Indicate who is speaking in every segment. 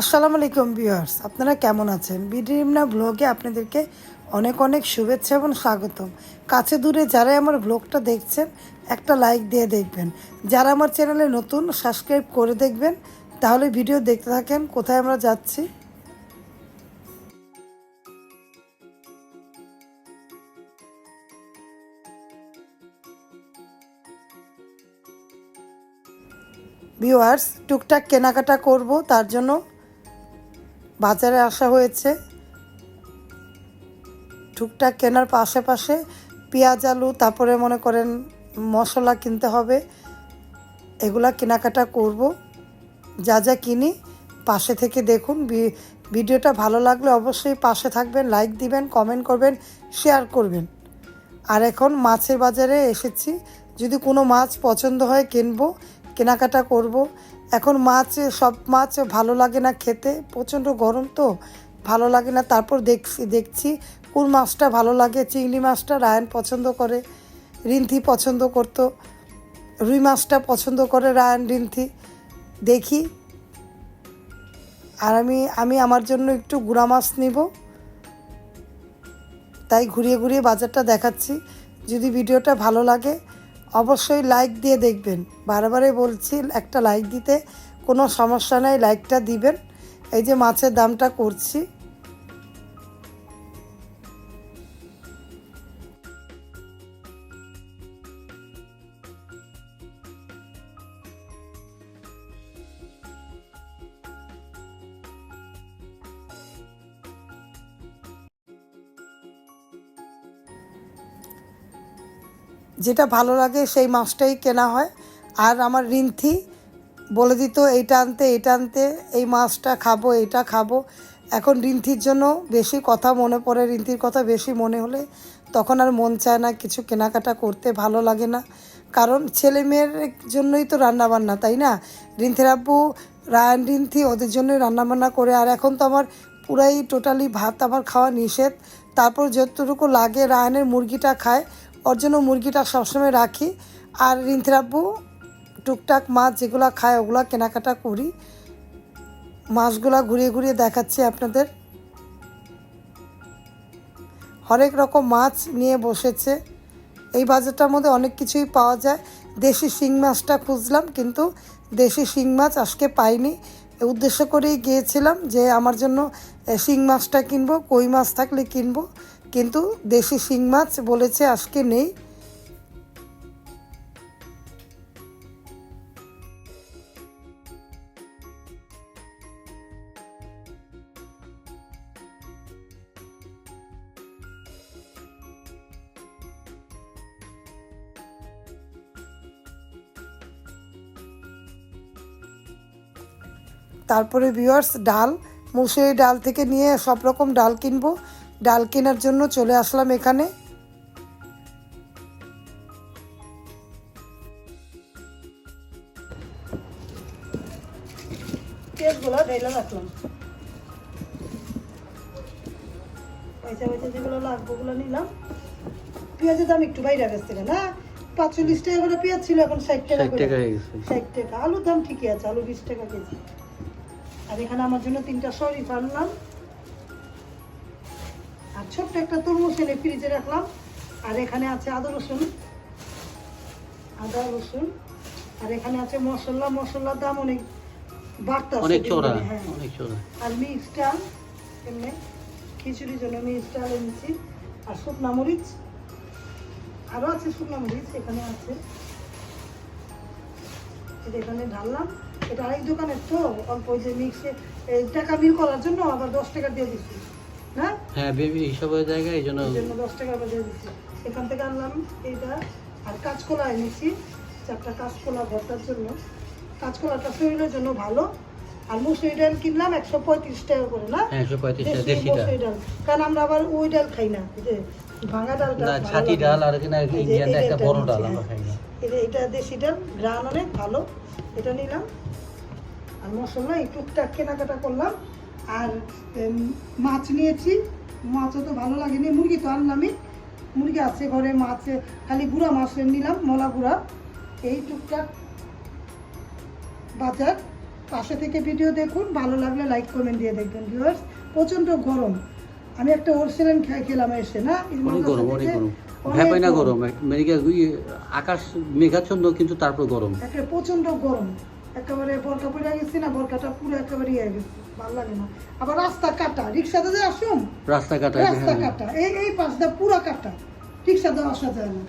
Speaker 1: আসসালামু আলাইকুম ভিউয়ার্স, আপনারা কেমন আছেন? বিডিমনা ব্লগে আপনাদেরকে অনেক অনেক শুভেচ্ছা এবং স্বাগতম। কাছে দূরে যারাই আমার ব্লগটা দেখছেন, একটা লাইক দিয়ে দেখবেন। যারা আমার চ্যানেলে নতুন, সাবস্ক্রাইব করে দেখবেন, তাহলে ভিডিও দেখতে থাকেন, কোথায় আমরা যাচ্ছি? ভিউয়ার্স, টুকটাক কেনাকাটা করব, তার জন্য বাজারে আসা হয়েছে। টুকটাক কেনার পাশে পেঁয়াজ, আলু, তারপরে মনে করেন মশলা কিনতে হবে। এগুলা কেনাকাটা করব। যা যা কিনি পাশে থেকে দেখুন। ভিডিওটা ভালো লাগলে অবশ্যই পাশে থাকবেন, লাইক দিবেন, কমেন্ট করবেন, শেয়ার করবেন। আর এখন মাছের বাজারে এসেছি। যদি কোনো মাছ পছন্দ হয় কিনবো, কেনাকাটা করব। এখন মাছ, সব মাছ ভালো লাগে না খেতে, প্রচণ্ড গরম তো, ভালো লাগে না। তারপর দেখছি দেখছি কোন মাছটা ভালো লাগে, চিংড়ি মাছটা রায়ন পছন্দ করে, রিন্থি পছন্দ করতো, রুই মাছটা পছন্দ করে রায়ন, রিন্থি। দেখি। আর আমি আমি আমার জন্য একটু গুড়া মাছ নিব। তাই ঘুরিয়ে ঘুরিয়ে বাজারটা দেখাচ্ছি। যদি ভিডিওটা ভালো লাগে অবশ্যই লাইক দিয়ে দেখবেন। বারবারে বলছি, একটা লাইক দিতে কোনো সমস্যা নেই লাইকটা দিবেন। এই যে মাছের দামটা করছি। যেটা ভালো লাগে সেই মাছটাই কেনা হয়। আর আমার রিন্থি বলে দিত, এইটা আনতে এইটা আনতে, এই মাছটা খাব, এইটা খাব। এখন রিন্থির জন্য বেশি কথা মনে পড়ে, রিন্থির কথা বেশি মনে হলে তখন আর মন চায় না কিছু কেনাকাটা করতে, ভালো লাগে না। কারণ ছেলে মেয়ের জন্যই তো রান্নাবান্না, তাই না? রিন্থির আব্বু, রায়ন রিন্থি, ওদের জন্যই রান্নাবান্না করে। আর এখন তো আমার পুরাই টোটালি ভাত আমার খাওয়া নিষেধ। তারপর যতটুকু লাগে, রায়নের মুরগিটা খায় ওর জন্য মুরগিটা সবসময় রাখি। আর রিন্থির আব্বু টুকটাক মাছ যেগুলো খায়, ওগুলো কেনাকাটা করি। মাছগুলা ঘুরিয়ে ঘুরিয়ে দেখাচ্ছি আপনাদের। হরেক রকম মাছ নিয়ে বসেছে। এই বাজারটার মধ্যে অনেক কিছুই পাওয়া যায়। দেশি শিং মাছটা খুঁজলাম, কিন্তু দেশি শিং মাছ আজকে পাইনি। উদ্দেশ্য করেই গিয়েছিলাম যে আমার জন্য শিং মাছটা কিনবো, কই মাছ থাকলে কিনবো। কিন্তু দেশি শিং মাছ বলেছে আজকে নেই। তারপরে ভিউয়ার্স ডাল মুসুরি ডাল থেকে নিয়ে সব রকম ডাল কিনবো। ডাল কেনার জন্য চলে আসলাম এখানে। পেঁয়াজগুলো ঢেলে রাখলাম। পয়সা পয়সা যেগুলো লাগবে ওগুলো নিলাম। পেঁয়াজের দাম একটু বাইরে গেছে না? পাঁচচল্লিশ টাকা করে পেঁয়াজ ছিল এখন ষাট টাকা
Speaker 2: হয়ে
Speaker 1: ষাট টাকা। আলুর দাম ঠিকই আছে আলু বিশ টাকা কেজি। আর এখানে আমার জন্য তিনটা শরীফ আনলাম। আর ছোট্ট একটা তরমুজ এনে ফ্রিজে রাখলাম। আর এখানে আছে আদা রসুন। আদা রসুন। আর এখানে আছে মশলা। মশলার দাম অনেক বাড়তেছে।
Speaker 2: অনেক চড়া
Speaker 1: হ্যাঁ।
Speaker 2: অনেক চড়া
Speaker 1: আর মিক্স ডাল এমনি খিচুড়ির জন্য মিক্স ডাল এনেছি। আর শুকনা মরিচ। আরও আছে শুকনা মরিচ এখানে আছে। এটা এখানে ঢাললাম। এটা আরেক দোকানের তো অল্প যে মিক্সে টাকা মিল করার জন্য আবার দশ টাকা দিয়ে দিচ্ছি।
Speaker 2: হ্যাঁ? বেবি জায়গায় এই জন্য
Speaker 1: দশ টাকা আবার দিচ্ছি। এখান থেকে আনলাম এইটা। আর কাঁচকলা এনেছি চারটা কাঁচকলা ভর্তার জন্য। কাঁচকলাটা শরীরের জন্য ভালো। আর মুসুরি ডাল কিনলাম একশো পঁয়ত্রিশ টাকা করে না?
Speaker 2: হ্যাঁ একশো পঁয়ত্রিশ টাকা
Speaker 1: দেশি ডাল। কারণ আমরা আবার ওই ডাল খাই না যে ভাঙা ডালটা
Speaker 2: ছাতি ডাল আর
Speaker 1: এই
Speaker 2: একটা বড় ডাল আমরা
Speaker 1: হ্যাঁ।
Speaker 2: খাই না।
Speaker 1: এটা দেশি ডাল গ্রান অনেক ভালো। এটা নিলাম। আর মশলা এই টুকটাক কেনাকাটা করলাম। আর মাছ নিয়েছি। মাছও তো ভালো লাগেনি। মুরগি তো আনলামই। মুরগি আছে ঘরে মাছ খালি গুঁড়া মাছ নিলাম মলা গুঁড়া। এই টুকটাক বাজার। পাশে থেকে ভিডিও দেখুন ভালো লাগলে লাইক কমেন্ট দিয়ে দেখবেন ভিউয়ার্স। প্রচণ্ড গরম। আমি একটা ওরসেলেন খাই খেলাম এসে না?
Speaker 2: না।
Speaker 1: গরম।
Speaker 2: আকাশ মেঘাচ্ছন্ন কিন্তু তারপর গরম।
Speaker 1: একটা প্রচণ্ড গরম। একেবারে বরকা পড়ে গেছি না বরকাটা পুরো একেবারে ইয়ে গেছে ভালো লাগে না। আবার রাস্তা কাটা রিক্সাতে যে আসুন?
Speaker 2: রাস্তাঘাট
Speaker 1: রাস্তা কাটা এই এই পাশটা পুরো কাটা রিক্সাতেও আসা যায় না।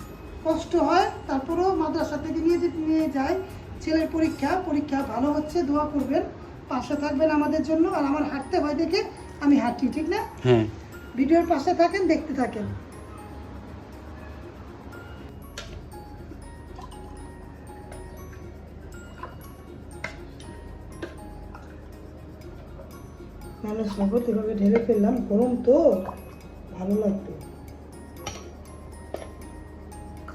Speaker 1: কষ্ট হয় তারপরেও মাদ্রাসা থেকে নিয়ে যে নিয়ে যায় ছেলের পরীক্ষা পরীক্ষা ভালো হচ্ছে দোয়া করবেন পাশে থাকবেন আমাদের জন্য আর আমার হাঁটতে ভয় দেখে আমি হাঁটি ঠিক না?
Speaker 2: হ্যাঁ।
Speaker 1: ভিডিওর পাশে থাকেন দেখতে থাকেন। মানুষ নগদ এভাবে ঢেলে ফেললাম, গরম তো। ভালো লাগতো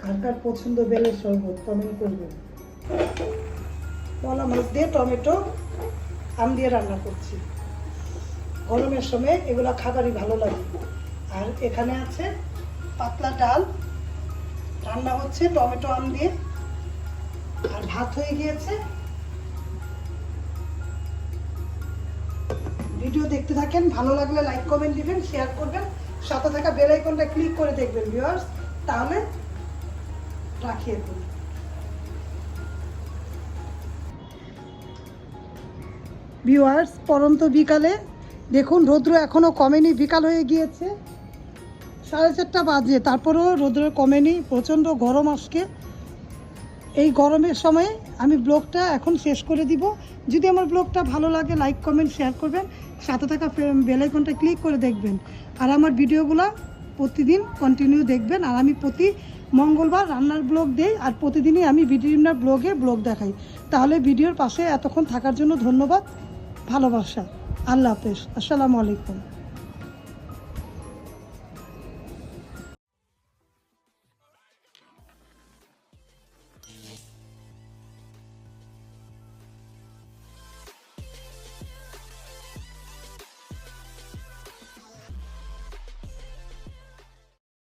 Speaker 1: কার কার পছন্দ বেলের শরবত কমেন্ট করবেন। কলা মাছ দিয়ে টমেটো, আম দিয়ে রান্না করছি। গরমের সময় এগুলো খাবারই ভালো লাগে। আর এখানে আছে পাতলা ডাল। রান্না হচ্ছে টমেটো, আম দিয়ে। আর ভাত হয়ে গিয়েছে। ভিডিও দেখতে থাকেন, ভালো লাগলে লাইক কমেন্ট দিবেন শেয়ার করবেন, সাথে থাকা বেল আইকনটা ক্লিক করে দেখবেন ভিউয়ার্স তাহলে রাখি এখন। ভিউয়ার্স পরন্ত বিকালে দেখুন, রৌদ্র এখনও কমেনি, বিকাল হয়ে গিয়েছে। সাড়ে চারটা বাজে, তারপরেও রৌদ্র কমেনি, প্রচণ্ড গরম আজকে। এই গরমের সময়ে আমি ব্লগটা এখন শেষ করে দিব। যদি আমার ব্লগটা ভালো লাগে লাইক কমেন্ট শেয়ার করবেন। সাথে থাকা বেল আইকনটা ক্লিক করে দেখবেন। আর আমার ভিডিওগুলো প্রতিদিন কন্টিনিউ দেখবেন। আর আমি প্রতি মঙ্গলবার রান্নার ব্লগ দেই আর প্রতিদিনই আমি বিভিন্ন ব্লগে ব্লগ দেখাই। তাহলে ভিডিওর পাশে এতক্ষণ থাকার জন্য ধন্যবাদ, ভালোবাসা। আল্লাহ হাফেজ। আসসালামু আলাইকুম।